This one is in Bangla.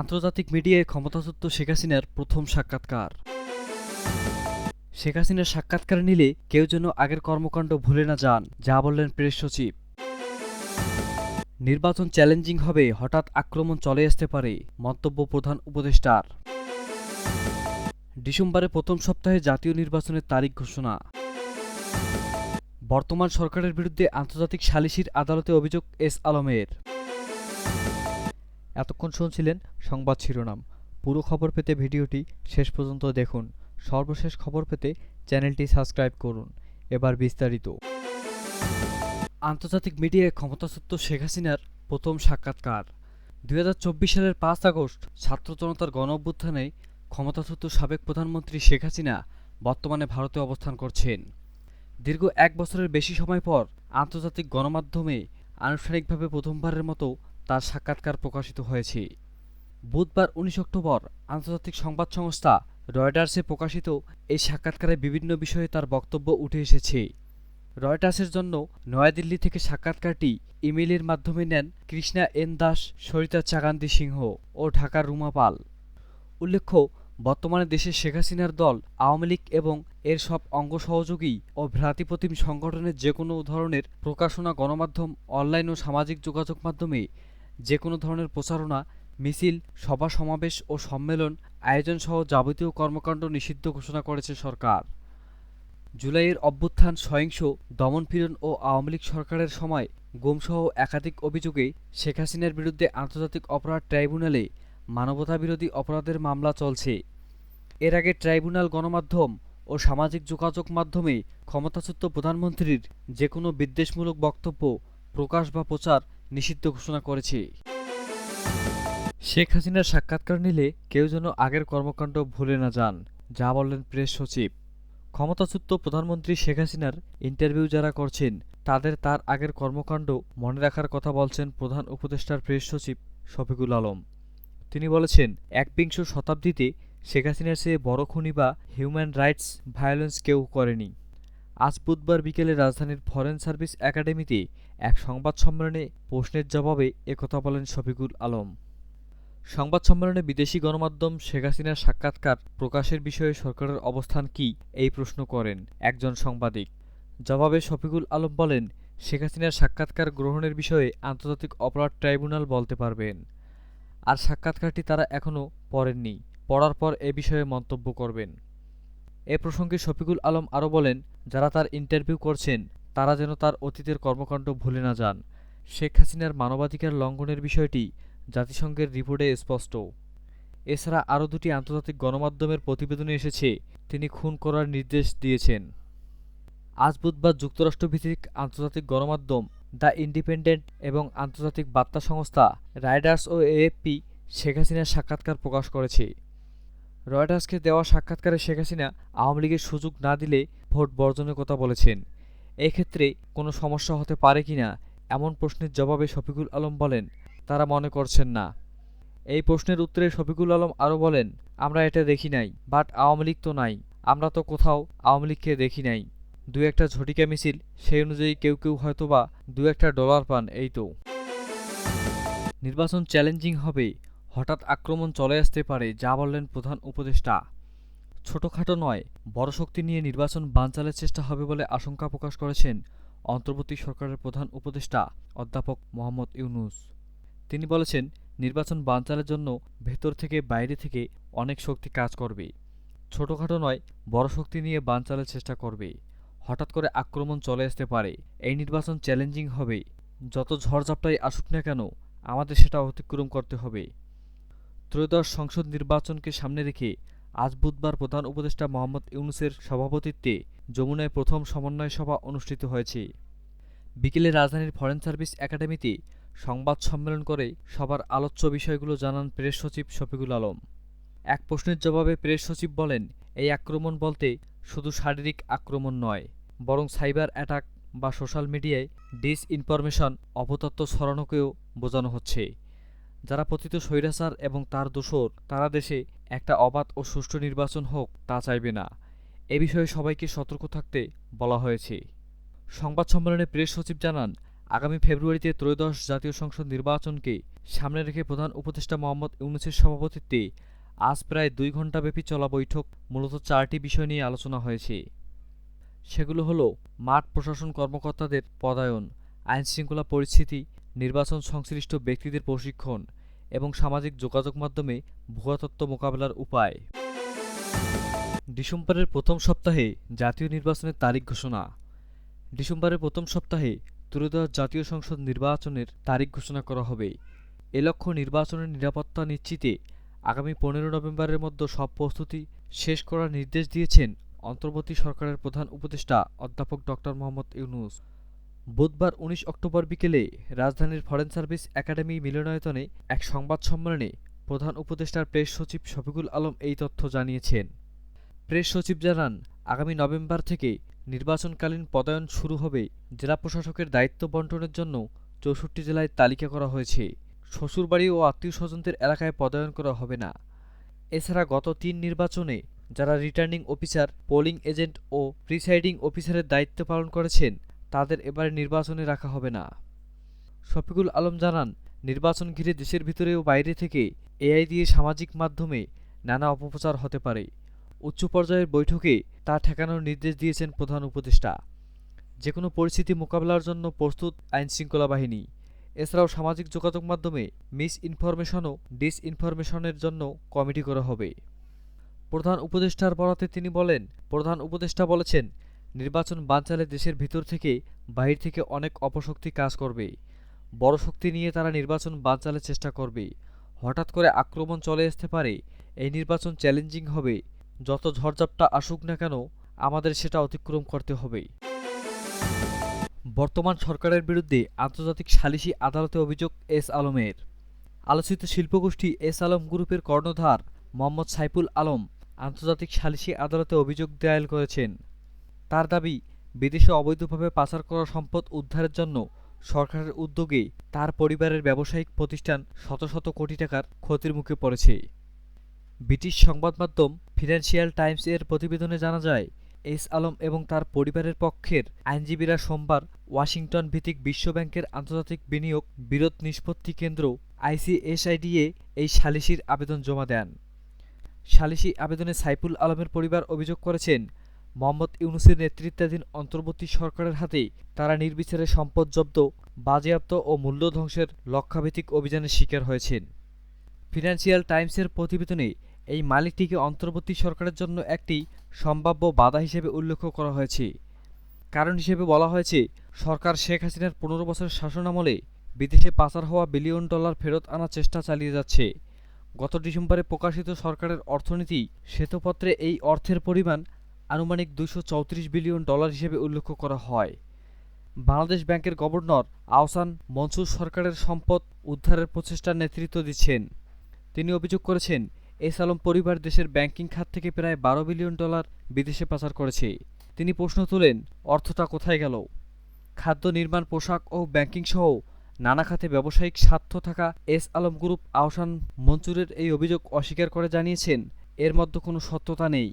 আন্তর্জাতিক মিডিয়ায় ক্ষমতাচ্যুত শেখ হাসিনার প্রথম সাক্ষাৎকার। শেখ হাসিনার সাক্ষাৎকার নিলে কেউ যেন আগের কর্মকাণ্ড ভুলে না যান, যা বললেন প্রেস সচিব। নির্বাচন চ্যালেঞ্জিং হবে, হঠাৎ আক্রমণ চলে আসতে পারে, মন্তব্য প্রধান উপদেষ্টার। ডিসেম্বরে প্রথম সপ্তাহে জাতীয় নির্বাচনের তারিখ ঘোষণা। বর্তমান সরকারের বিরুদ্ধে আন্তর্জাতিক সালিসির আদালতে অভিযোগ এস আলমের। এতক্ষণ শুনছিলেন সংবাদ শিরোনাম। পুরো খবর পেতে ভিডিওটি শেষ পর্যন্ত দেখুন। সর্বশেষ খবর পেতে চ্যানেলটি সাবস্ক্রাইব করুন। এবার বিস্তারিত। আন্তর্জাতিক মিডিয়ায় ক্ষমতাচ্যুত শেখ হাসিনার প্রথম সাক্ষাৎকার। দুই হাজার চব্বিশ সালের পাঁচ আগস্ট ছাত্র জনতার গণ অভ্যুত্থানে ক্ষমতাচ্যুত সাবেক প্রধানমন্ত্রী শেখ হাসিনা বর্তমানে ভারতে অবস্থান করছেন। দীর্ঘ এক বছরের বেশি সময় পর আন্তর্জাতিক গণমাধ্যমে আনুষ্ঠানিকভাবে প্রথমবারের মতো তার সাক্ষাৎকার প্রকাশিত হয়েছে। বুধবার উনিশ অক্টোবর আন্তর্জাতিক সংবাদ সংস্থা রয়টার্সে প্রকাশিত এই সাক্ষাৎকারে বিভিন্ন বিষয়ে তার বক্তব্য উঠে এসেছে। রয়টার্সের জন্য নয়াদিল্লি থেকে সাক্ষাৎকারটি ইমেইলের মাধ্যমে নেন কৃষ্ণা এন দাস, সরিতা চাগান্দি সিংহ ও ঢাকার রুমা পাল। উল্লেখ্য বর্তমানে দেশে শেখ হাসিনার দল, আওয়ামী লীগ এবং এর সব অঙ্গ সহযোগী ও ভ্রাতৃপ্রতিম সংগঠনের যে কোনো ধরনের প্রকাশনা, গণমাধ্যম, অনলাইন ও সামাজিক যোগাযোগ মাধ্যমে যে কোনো ধরনের প্রচারণা, মিছিল, সভা সমাবেশ ও সম্মেলন, আয়োজনসহ যাবতীয় কর্মকাণ্ড নিষিদ্ধ ঘোষণা করেছে সরকার। জুলাইয়ের অভ্যুত্থান, সহিংস, দমনপীড়ন ও আওয়ামী লীগ সরকারের সময় গুমসহ একাধিক অভিযোগে শেখ হাসিনার বিরুদ্ধে আন্তর্জাতিক অপরাধ ট্রাইব্যুনালে মানবতাবিরোধী অপরাধের মামলা চলছে। এর আগে ট্রাইব্যুনাল গণমাধ্যম ও সামাজিক যোগাযোগ মাধ্যমে ক্ষমতাচ্যুত প্রধানমন্ত্রীর যে কোনো বিদ্বেষমূলক বক্তব্য প্রকাশ বা প্রচার নিষিদ্ধ ঘোষণা করেছে। শেখ হাসিনার সাক্ষাৎকার নিলে কেউ যেন আগের কর্মকাণ্ড ভুলে না যান, যা বললেন প্রেস সচিব। ক্ষমতাচ্যুত প্রধানমন্ত্রী শেখ হাসিনার ইন্টারভিউ যারা করছেন, তাদের তার আগের কর্মকাণ্ড মনে রাখার কথা বলছেন প্রধান উপদেষ্টার প্রেস সচিব শফিকুল আলম। তিনি বলেছেন একবিংশ শতাব্দীতে শেখ হাসিনার চেয়ে বড় খুনি বা হিউম্যান রাইটস ভায়োলেন্স কেউ করেনি। আজ বুধবার বিকেলে রাজধানীর ফরেন সার্ভিস একাডেমিতে এক সংবাদ সম্মেলনে প্রশ্নের জবাবে একথা বলেন শফিকুল আলম। সংবাদ সম্মেলনে বিদেশি গণমাধ্যম শেখ হাসিনার সাক্ষাৎকার প্রকাশের বিষয়ে সরকারের অবস্থান কি, এই প্রশ্ন করেন একজন সাংবাদিক। জবাবে শফিকুল আলম বলেন, শেখ হাসিনার সাক্ষাৎকার গ্রহণের বিষয়ে আন্তর্জাতিক অপরাধ ট্রাইব্যুনাল বলতে পারবেন। আর সাক্ষাৎকারটি তারা এখনও পড়েননি। পড়ার পর এ বিষয়ে মন্তব্য করবেন। এ প্রসঙ্গে শফিকুল আলম আরও বলেন, যারা তার ইন্টারভিউ করছেন, তারা যেন তার অতীতের কর্মকাণ্ড ভুলে না যান। শেখ হাসিনার মানবাধিকার লঙ্ঘনের বিষয়টি জাতিসংঘের রিপোর্টে স্পষ্ট। এছাড়া আরও দুটি আন্তর্জাতিক গণমাধ্যমের প্রতিবেদনে এসেছে, তিনি খুন করার নির্দেশ দিয়েছেন। আজ বুধবার যুক্তরাষ্ট্রভিত্তিক আন্তর্জাতিক গণমাধ্যম দ্য ইন্ডিপেন্ডেন্ট এবং আন্তর্জাতিক বার্তা সংস্থা রাইডার্স ও এএফপি শেখ হাসিনার সাক্ষাৎকার প্রকাশ করেছে। রয়টার্সকে দেওয়া সাক্ষাৎকারে শেখ হাসিনা আওয়ামী লীগের সুযোগ না দিলে ভোট বর্জনের কথা বলেছেন। এক্ষেত্রে কোনো সমস্যা হতে পারে কিনা এমন প্রশ্নের জবাবে শফিকুল আলম বলেন, তারা মনে করছেন না। এই প্রশ্নের উত্তরে শফিকুল আলম আরও বলেন, আমরা এটা দেখি নাই, বাট আওয়ামী লীগ তো নাই, আমরা তো কোথাও আওয়ামী লীগকে দেখি নাই। দু একটা ঝটিকা মিছিল, সেই অনুযায়ী কেউ কেউ হয়তোবা দু একটা ডলার পান এই তো। নির্বাচন চ্যালেঞ্জিং হবে, হঠাৎ আক্রমণ চলে আসতে পারে, যা বললেন প্রধান উপদেষ্টা। ছোটখাটো নয়, বড় শক্তি নিয়ে নির্বাচন বানচালের চেষ্টা হবে বলে আশঙ্কা প্রকাশ করেছেন অন্তর্বর্তী সরকারের প্রধান উপদেষ্টা অধ্যাপক মোহাম্মদ ইউনুস। তিনি বলেছেন, নির্বাচন বানচালের জন্য ভেতর থেকে বাইরে থেকে অনেক শক্তি কাজ করবে। ছোটখাটো নয়, বড় শক্তি নিয়ে বানচালের চেষ্টা করবে। হঠাৎ করে আক্রমণ চলে আসতে পারে। এই নির্বাচন চ্যালেঞ্জিং হবে যত ঝড়ঝাপটাই আসুক না কেন, আমাদের সেটা অতিক্রম করতে হবে। ত্রয়োদশ সংসদ নির্বাচনকে সামনে রেখে আজ বুধবার প্রধান উপদেষ্টা মোহাম্মদ ইউনুসের সভাপতিত্বে যমুনায় প্রথম সমন্বয় সভা অনুষ্ঠিত হয়েছে। বিকেলে রাজধানীর ফরেন সার্ভিস একাডেমিতে সংবাদ সম্মেলন করে সবার আলোচ্য বিষয়গুলো জানান প্রেস সচিব শফিকুল আলম। এক প্রশ্নের জবাবে প্রেস সচিব বলেন, এই আক্রমণ বলতে শুধু শারীরিক আক্রমণ নয় বরং সাইবার অ্যাটাক বা সোশ্যাল মিডিয়ায় ডিস ইনফরমেশন অপতত্ত্ব ছড়ানোকেও বোঝানো হচ্ছে। যারা পতিত স্বৈরাচার এবং তার দোসর তারা দেশে একটা অবাধ ও সুষ্ঠু নির্বাচন হোক তা চাইবে না। এ বিষয়ে সবাইকে সতর্ক থাকতে বলা হয়েছে। সংবাদ সম্মেলনে প্রেস সচিব জানান, আগামী ফেব্রুয়ারিতে ত্রয়োদশ জাতীয় সংসদ নির্বাচনকে সামনে রেখে প্রধান উপদেষ্টা মোহাম্মদ ইউনুসের সভাপতিত্বে আজ প্রায় দুই ঘণ্টাব্যাপী চলা বৈঠক, মূলত চারটি বিষয় নিয়ে আলোচনা হয়েছে। সেগুলো হলো মাঠ প্রশাসন কর্মকর্তাদের পদায়ন, আইনশৃঙ্খলা পরিস্থিতি, নির্বাচন সংশ্লিষ্ট ব্যক্তিদের প্রশিক্ষণ এবং সামাজিক যোগাযোগ মাধ্যমে ভুয়াতত্ত্ব মোকাবেলার উপায়। ডিসেম্বরের প্রথম সপ্তাহে জাতীয় নির্বাচনের তারিখ ঘোষণা। ডিসেম্বরের প্রথম সপ্তাহে ত্রয়োদশ জাতীয় সংসদ নির্বাচনের তারিখ ঘোষণা করা হবে। এ লক্ষ্য নির্বাচনের নিরাপত্তা নিশ্চিতে আগামী পনেরো নভেম্বরের মধ্যে সব প্রস্তুতি শেষ করার নির্দেশ দিয়েছেন অন্তর্বর্তী সরকারের প্রধান উপদেষ্টা অধ্যাপক ডক্টর মোহাম্মদ ইউনুস। বুধবার উনিশ অক্টোবর বিকেলে রাজধানীর ফরেন সার্ভিস একাডেমি মিলনায়তনে এক সংবাদ সম্মেলনে প্রধান উপদেষ্টার প্রেস সচিব শফিকুল আলম এই তথ্য জানিয়েছেন। প্রেস সচিব জানান, আগামী নভেম্বর থেকে নির্বাচনকালীন পদায়ন শুরু হবে জেলা প্রশাসকের দায়িত্ব বন্টনের জন্য চৌষট্টি জেলায় তালিকা করা হয়েছে। শ্বশুরবাড়ি ও আত্মীয় স্বজনদের এলাকায় পদায়ন করা হবে না। এছাড়া গত তিন নির্বাচনে যারা রিটার্নিং অফিসার পোলিং এজেন্ট ও প্রিসাইডিং অফিসারের দায়িত্ব পালন করেছেন, তাদের এবারে নির্বাচনে রাখা হবে না। শফিকুল আলম জানান, নির্বাচন ঘিরে দেশের ভিতরে ও বাইরে থেকে এআই দিয়ে সামাজিক মাধ্যমে নানা অপপ্রচার হতে পারে। উচ্চ পর্যায়ের বৈঠকে তা ঠেকানোর নির্দেশ দিয়েছেন প্রধান উপদেষ্টা। যে কোনো পরিস্থিতি মোকাবেলার জন্য প্রস্তুত আইনশৃঙ্খলা বাহিনী। এছাড়াও সামাজিক যোগাযোগ মাধ্যমে মিস ইনফরমেশন ও ডিসইনফরমেশনের জন্য কমিটি করা হবে। প্রধান উপদেষ্টার বরাতে তিনি বলেন, প্রধান উপদেষ্টা বলেছেন, নির্বাচন বানচালে দেশের ভিতর থেকে বাহির থেকে অনেক অপশক্তি কাজ করবে। বড় শক্তি নিয়ে তারা নির্বাচন বানচালের চেষ্টা করবে। হঠাৎ করে আক্রমণ চলে আসতে পারে, এই নির্বাচন চ্যালেঞ্জিং হবে। যত ঝড়ঝাপটা আসুক না কেন, আমাদের সেটা অতিক্রম করতে হবে। বর্তমান সরকারের বিরুদ্ধে আন্তর্জাতিক সালিসি আদালতে অভিযোগ এস আলমের। আলোচিত শিল্পগোষ্ঠী এস আলম গ্রুপের কর্ণধার মোহাম্মদ সাইফুল আলম আন্তর্জাতিক সালিসি আদালতে অভিযোগ দায়ের করেছেন। তার দাবি, বিদেশে অবৈধভাবে পাচার করা সম্পদ উদ্ধারের জন্য সরকারের উদ্যোগে তার পরিবারের ব্যবসায়িক প্রতিষ্ঠান শত শত কোটি টাকার ক্ষতির মুখে পড়েছে। ব্রিটিশ সংবাদ মাধ্যম ফিনান্সিয়াল টাইমস এর প্রতিবেদনে জানা যায়, এস আলম এবং তার পরিবারের পক্ষের আইনজীবীরা সোমবার ওয়াশিংটন ভিত্তিক বিশ্বব্যাংকের আন্তর্জাতিক বিনিয়োগ বিরোধ নিষ্পত্তি কেন্দ্র আইসিএসআইডিএ এই সালিসির আবেদন জমা দেন। সালিসি আবেদনে সাইফুল আলমের পরিবার অভিযোগ করেছেন, মোহাম্মদ ইউনুসের নেতৃত্বাধীন অন্তর্বর্তী সরকারের হাতে তারা নির্বিচারে সম্পদ জব্দ, বাজেয়াপ্ত ও মূল্য ধ্বংসের লক্ষ্যভিত্তিক অভিযানের শিকার হয়েছেন। ফিনান্সিয়াল টাইমসের প্রতিবেদনে এই মালিকটিকে অন্তর্বর্তী সরকারের জন্য একটি সম্ভাব্য বাধা হিসেবে উল্লেখ করা হয়েছে। কারণ হিসেবে বলা হয়েছে, সরকার শেখ হাসিনার পনেরো বছরের শাসনামলে বিদেশে পাচার হওয়া বিলিয়ন ডলার ফেরত আনার চেষ্টা চালিয়ে যাচ্ছে। গত ডিসেম্বরে প্রকাশিত সরকারের অর্থনীতি শ্বেতপত্রে এই অর্থের পরিমাণ আনুমানিক চৌত্রিশ বিলিয়ন ডলার হিসেবে উল্লেখ করা হয়। বাংলাদেশ ব্যাংকের গভর্নর আহসান মনসুর সরকারের সম্পদ উদ্ধারের প্রচেষ্টার নেতৃত্ব দিচ্ছেন। তিনি অভিযোগ করেছেন, এস আলম পরিবার দেশের ব্যাংকিং খাত থেকে প্রায় বারো বিলিয়ন ডলার বিদেশে পাচার করেছে। তিনি প্রশ্ন তোলেন, অর্থটা কোথায় গেল? খাদ্য নির্মাণ, পোশাক ও ব্যাংকিং সহ নানা খাতে ব্যবসায়িক স্বার্থ থাকা এস আলম গ্রুপ আহসান মঞ্চুরের এই অভিযোগ অস্বীকার করে জানিয়েছেন। এর মধ্যে কোনো সত্যতা নেই।